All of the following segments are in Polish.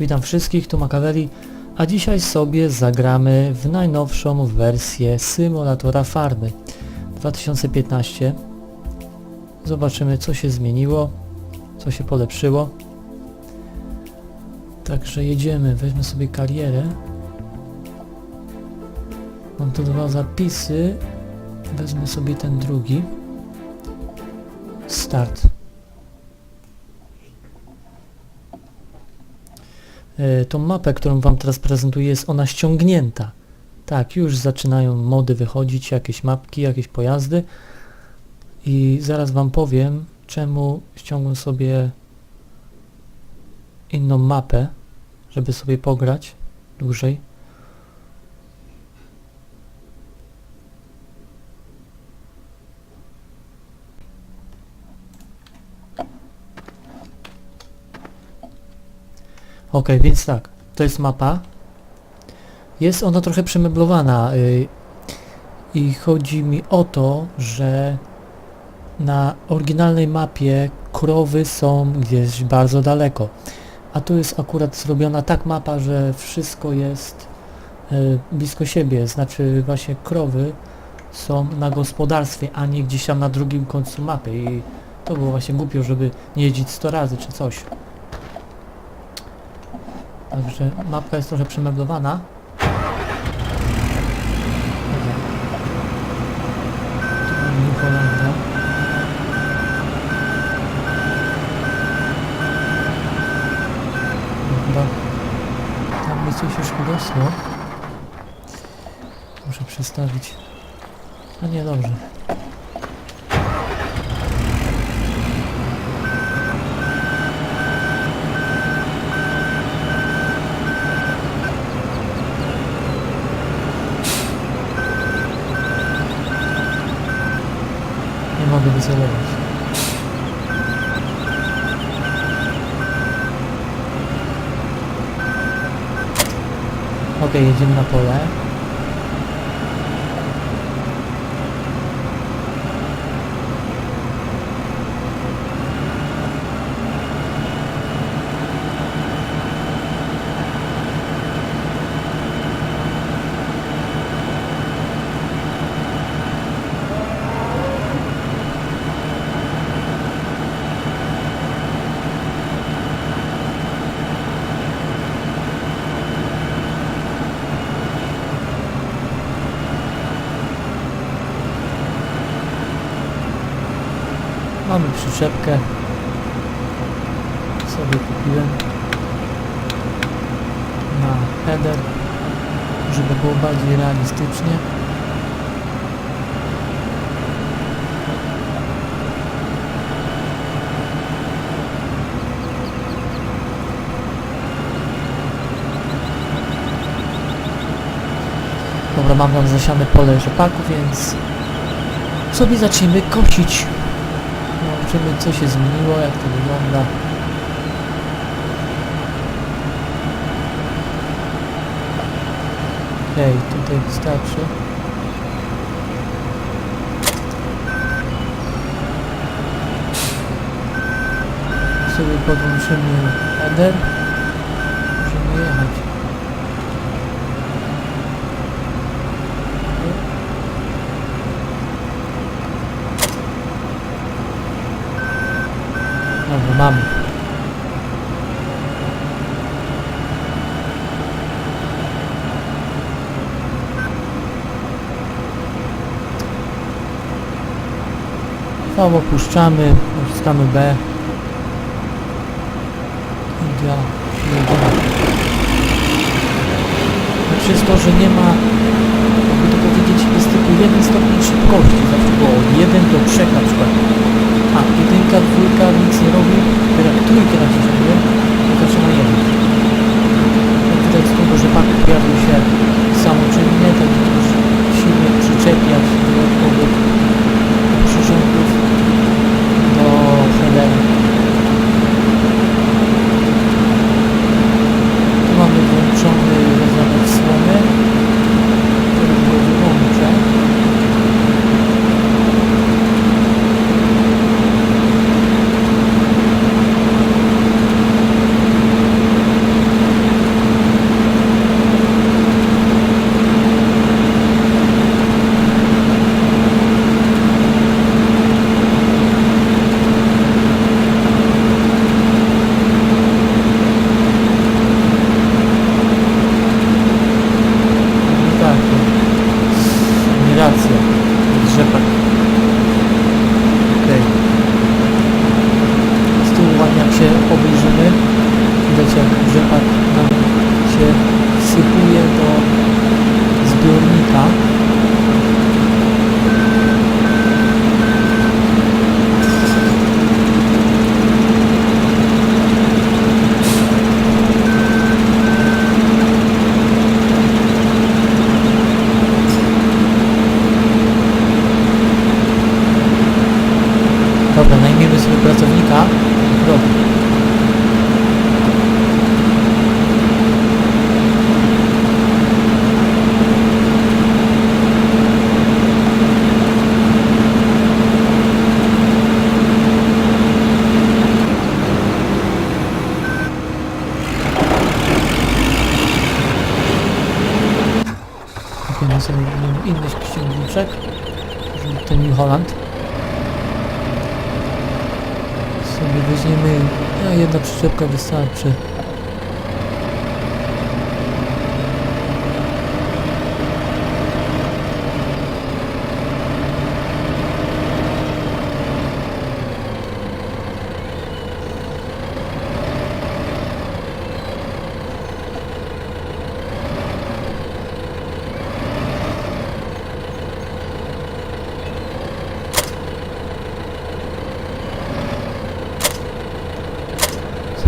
Witam wszystkich, tu Makaweli, a dzisiaj sobie zagramy w najnowszą wersję symulatora farmy 2015. Zobaczymy co się zmieniło, co się polepszyło. Także jedziemy, weźmy sobie karierę. Mam tu dwa zapisy, wezmę sobie ten drugi. Start. Tą mapę, którą Wam teraz prezentuję, jest ona ściągnięta. Tak, już zaczynają mody wychodzić, jakieś mapki, jakieś pojazdy. I zaraz Wam powiem, czemu ściągłem sobie inną mapę, żeby sobie pograć dłużej. Ok, więc tak, to jest mapa. Jest ona trochę przemeblowana y, i chodzi mi o to, że na oryginalnej mapie krowy są gdzieś bardzo daleko. A tu jest akurat zrobiona tak mapa, że wszystko jest y, blisko siebie, znaczy właśnie krowy są na gospodarstwie, a nie gdzieś tam na drugim końcu mapy i to było właśnie głupio, żeby nie jeździć 100 razy czy coś. Także mapka jest trochę przemeblowana. No tam mi coś już urosło. Muszę przestawić. A nie, dobrze. Nie mogę wycelować. Okej, jedziemy na pole. Mamy przyczepkę. Sobie kupiłem na header, żeby było bardziej realistycznie. Dobra, mam tam zasiane pole rzepaku, więc sobie zaczniemy kosić. Zobaczymy co się zmieniło, jak to wygląda. Okej, tutaj wystarczy. Sobie podłączymy header. Możemy jechać. Mamy. V opuszczamy, naciskamy B. I działa. Jedziemy. Znaczy jest to, że nie ma, jakby to powiedzieć, jest tylko jeden stopień szybkości. Zawsze było od 1 do 3 na przykład. A jedynka, dwójka nic nie robi, teraz trójkę naciśniemy i zaczyna jechać. Jak widać z tego, że pak pojawił się samoczynnie, tak już silnie przyczepiać dodatkowych przyrządów pracownika. Sobie weźmiemy... A jedna przyczepka wystarczy.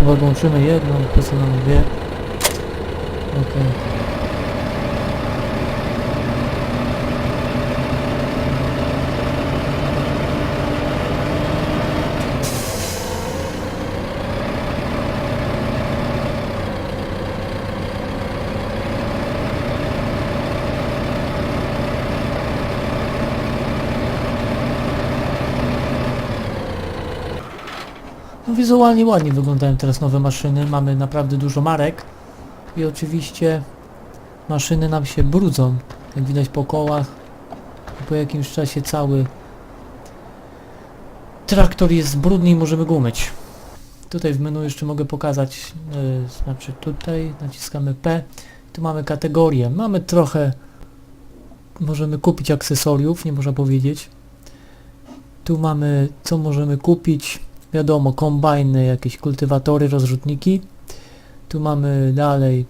Sobie odłączymy jedną, posunąć dwie. Okej. No wizualnie ładnie wyglądają teraz nowe maszyny, mamy naprawdę dużo marek. I oczywiście maszyny nam się brudzą, jak widać po kołach. Po jakimś czasie cały traktor jest brudny i możemy go umyć. Tutaj w menu jeszcze mogę pokazać, yy, znaczy tutaj naciskamy P, tu mamy kategorie, mamy trochę, możemy kupić akcesoriów, nie można powiedzieć. Tu mamy co możemy kupić, wiadomo, kombajny, jakieś kultywatory, rozrzutniki. Tu mamy dalej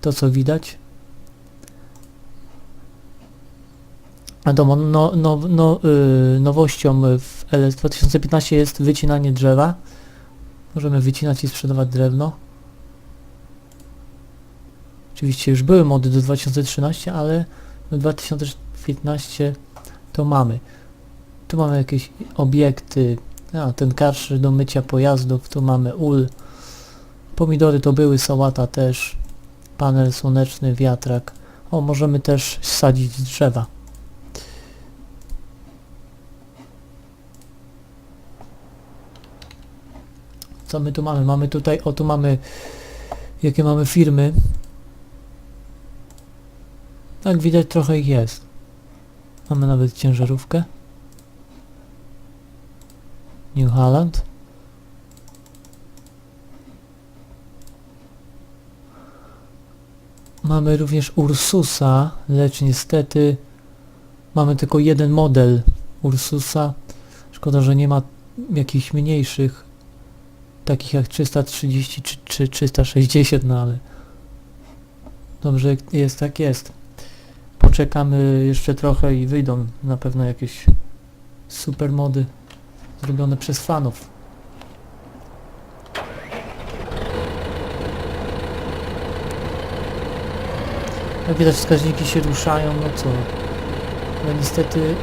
to, co widać. Wiadomo, no, no, no, yy, nowością w LS 2015 jest wycinanie drzewa. Możemy wycinać i sprzedawać drewno. Oczywiście już były mody do 2013, ale do 2015 to mamy. Tu mamy jakieś obiekty, a, ten karsz do mycia pojazdów, tu mamy ul. Pomidory to były, sałata też. Panel słoneczny, wiatrak. O, możemy też sadzić drzewa. Co my tu mamy? Mamy tutaj, o tu mamy, jakie mamy firmy. Tak widać trochę ich jest. Mamy nawet ciężarówkę. New Holland. Mamy również Ursusa, lecz niestety mamy tylko jeden model Ursusa. Szkoda, że nie ma jakichś mniejszych, takich jak 330 czy, czy 360, no ale dobrze jest tak jest. Poczekamy jeszcze trochę i wyjdą na pewno jakieś super mody zrobione przez fanów. Jak widać wskaźniki się ruszają, no co? Ale niestety mm,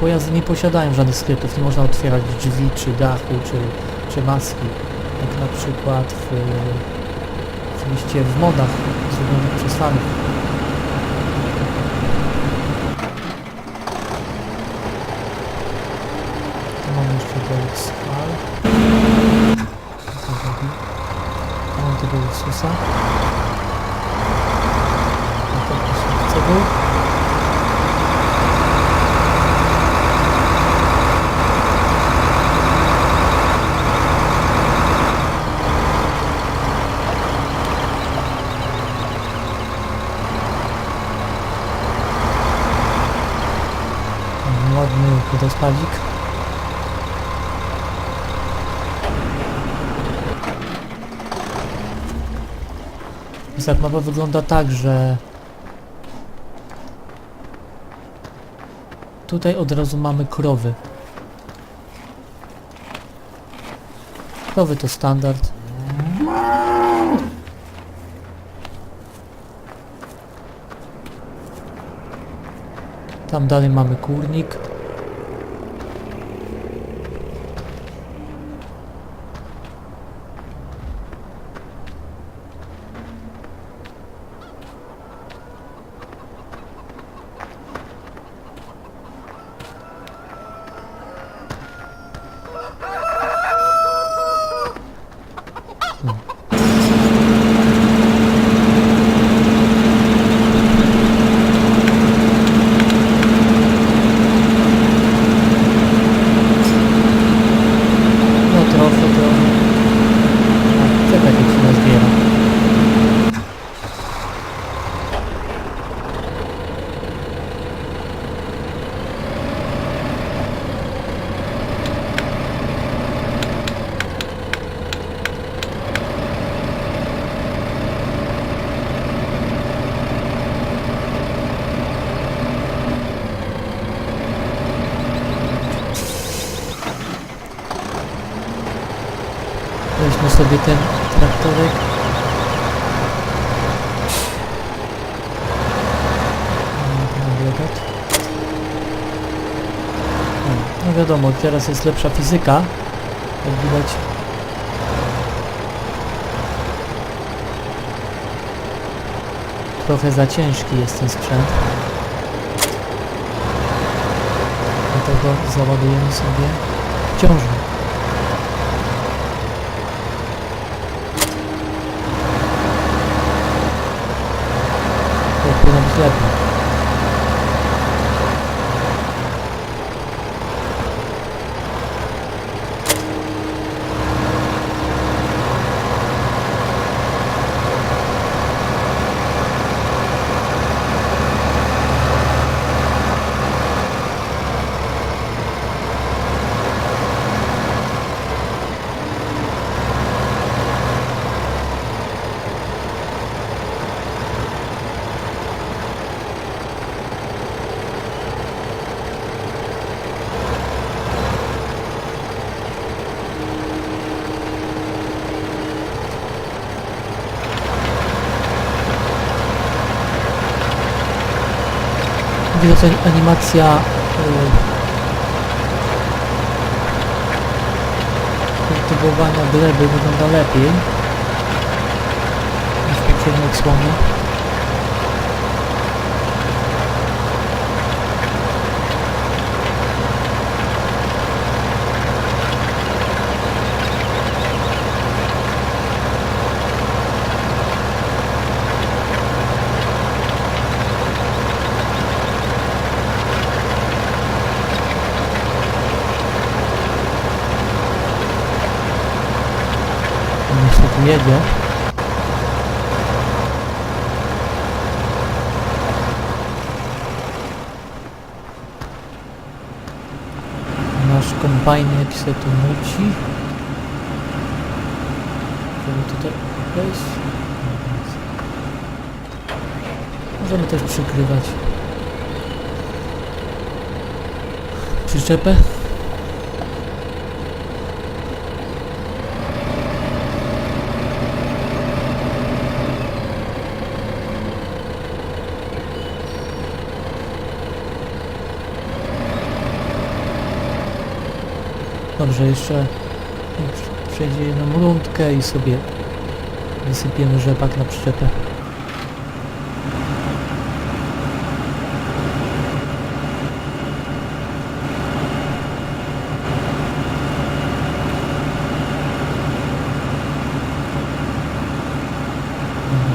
pojazdy nie posiadają żadnych skryptów, nie można otwierać drzwi, czy dachu, czy, czy maski. Jak na przykład w, oczywiście w modach zrobionych przez fanów. Tu mamy jeszcze Belix Fal. Mam tego Ursusa. A to proszę cebul. Mamy Tak mapa wygląda tak, że tutaj od razu mamy krowy. Krowy to standard. Tam dalej mamy kurnik. Wiadomo, teraz jest lepsza fizyka. Jak widać. Trochę za ciężki jest ten sprzęt. Dlatego załadujemy sobie. To powinno być lepiej. Ani- animacja y, kultywowania gleby wygląda lepiej. Niż w poprzedniej jedzie. Nasz kombajnek się tu nuci. Żeby tutaj wejść. Możemy też przykrywać przyczepę. Dobrze, jeszcze przejdzie jedną rundkę i sobie wysypiemy rzepak na przyczepę.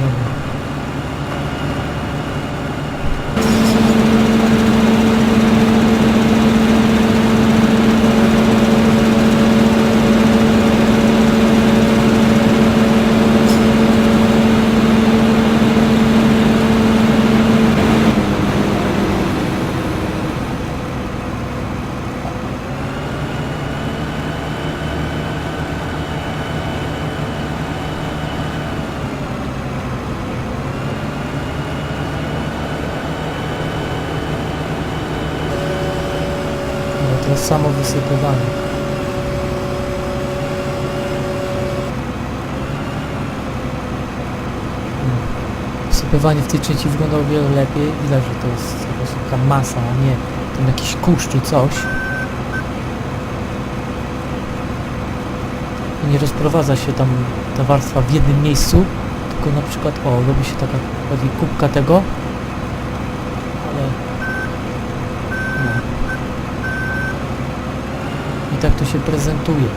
Dobra. No to samo wysypywanie. No. Wysypywanie w tej części wygląda o wiele lepiej. Widać, że to jest taka masa, a nie tam jakiś kurz czy coś. I nie rozprowadza się tam ta warstwa w jednym miejscu, tylko na przykład, o, robi się taka bardziej kubka tego, ale no. I tak to się prezentuje.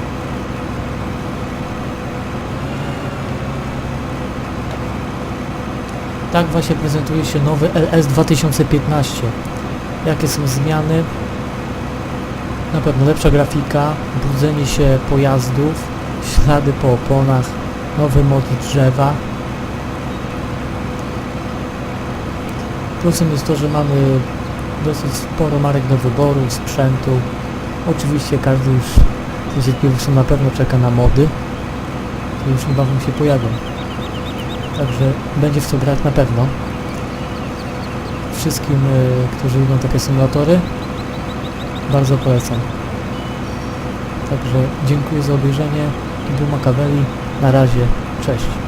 Tak właśnie prezentuje się nowy LS 2015. Jakie są zmiany? Na pewno lepsza grafika, budzenie się pojazdów, ślady po oponach, nowy mod drzewa. Plusem jest to, że mamy dosyć sporo marek do wyboru, sprzętu. Oczywiście każdy już z niecierpliwością na pewno czeka na mody, które już niebawem się pojawią. Także będzie w co grać na pewno. Wszystkim, y, którzy lubią takie symulatory, bardzo polecam. Także dziękuję za obejrzenie. To był Makaweli. Na razie, cześć.